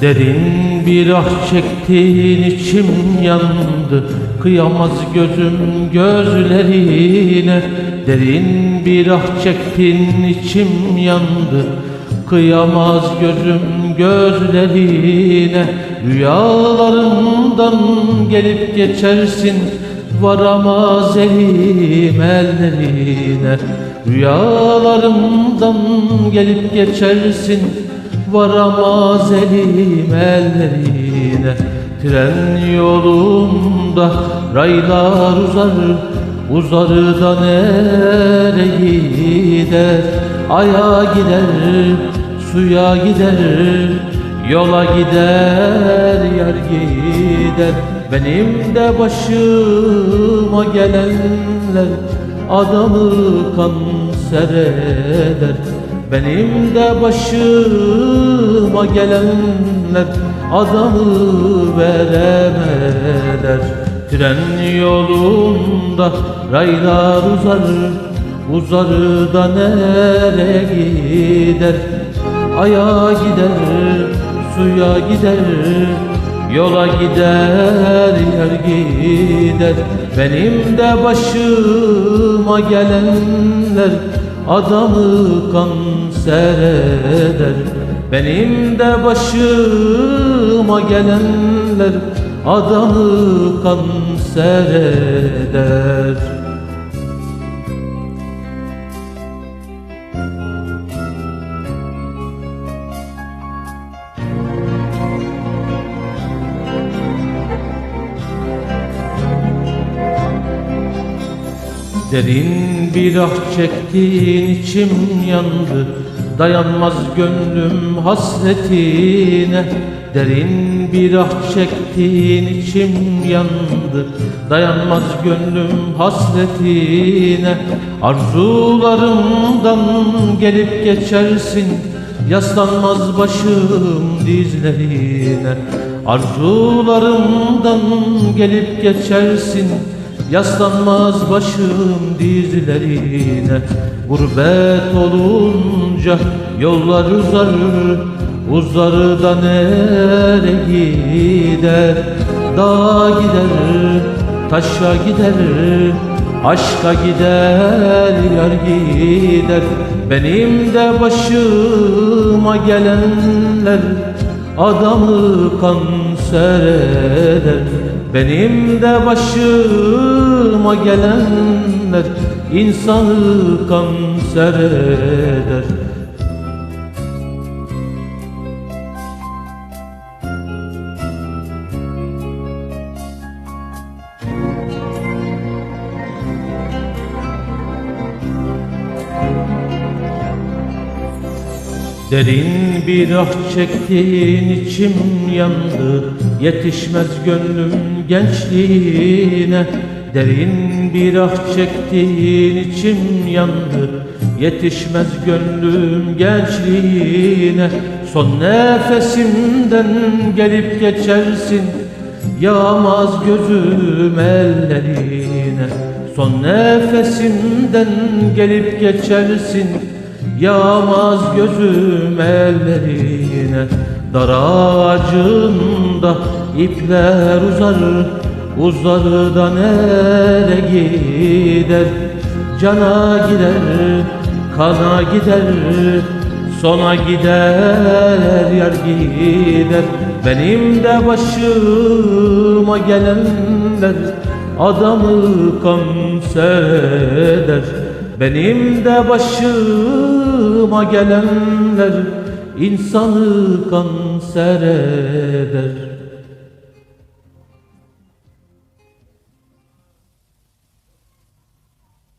Derin bir ah çektin içim yandı Kıyamaz gözüm gözlerine. Derin bir ah çektin içim yandı Kıyamaz gözüm gözlerine. Rüyalarımdan gelip geçersin Varamaz elim ellerine. Rüyalarımdan gelip geçersin Varamaz elim ellerine. Tren yolunda raylar uzar Uzar da nereye gider? Aya gider, suya gider Yola gider, yar gider. Benim de başıma gelenler Adamı kanser eder benim de başıma gelenler adamı veremeder Tren yolunda raylar uzar Uzar da nereye gider? Aya gider, suya gider Yola gider, yer gider. Benim de başıma gelenler adamı kanser eder Benim de başıma gelenler adamı kanser eder Derin bir ah çektin içim yandı Dayanmaz gönlüm hasretine Derin bir ah çektin içim yandı. Dayanmaz gönlüm hasretine Arzularımdan gelip geçersin. Yaslanmaz başım dizlerine Arzularımdan gelip geçersin Yaslanmaz başım dizlerine Gurbet olunca yollar uzar Uzar da nereye gider? Dağa gider, taşa gider Aşka gider, yar gider. Benim de başıma gelenler Adamı kanser eder benim de başıma gelenler insanı kanser eder Derin bir ah çektin içim yandı Yetişmez gönlüm gençliğine. Derin bir ah çektin içim yandı Yetişmez gönlüm gençliğine. Son nefesimden gelip geçersin Yağmaz gözüm ellerine. Son nefesimden gelip geçersin Yağmaz gözüm ellerine Dar ağacında ipler uzar. Uzar da nereye gider? Cana gider, kana gider. Sona gider, yar gider. Benim de başıma gelenler Adamı kanser eder benim de başıma gelenler insanı kanser eder